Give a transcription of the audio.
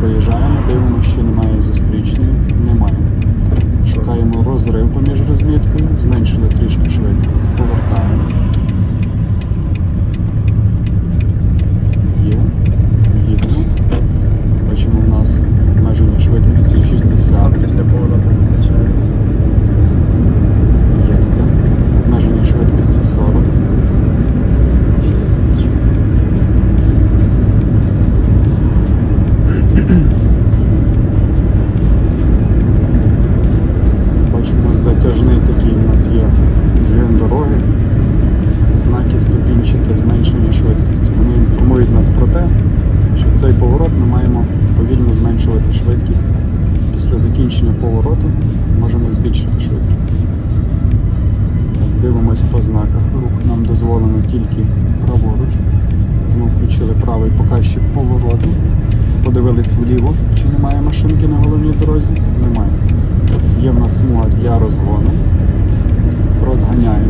проїжджаємо, дивимося, що немає зустрічної. Немає. Шукаємо розрив поміж розміткою, зменшили трішки повороту можемо збільшити швидкість. Дивимось по знаках. Рух нам дозволено тільки праворуч. Тому включили правий показчик повороту. Подивились вліво, чи немає машинки на головній дорозі. Немає. Є в нас смуга для розгону. Розганяємо.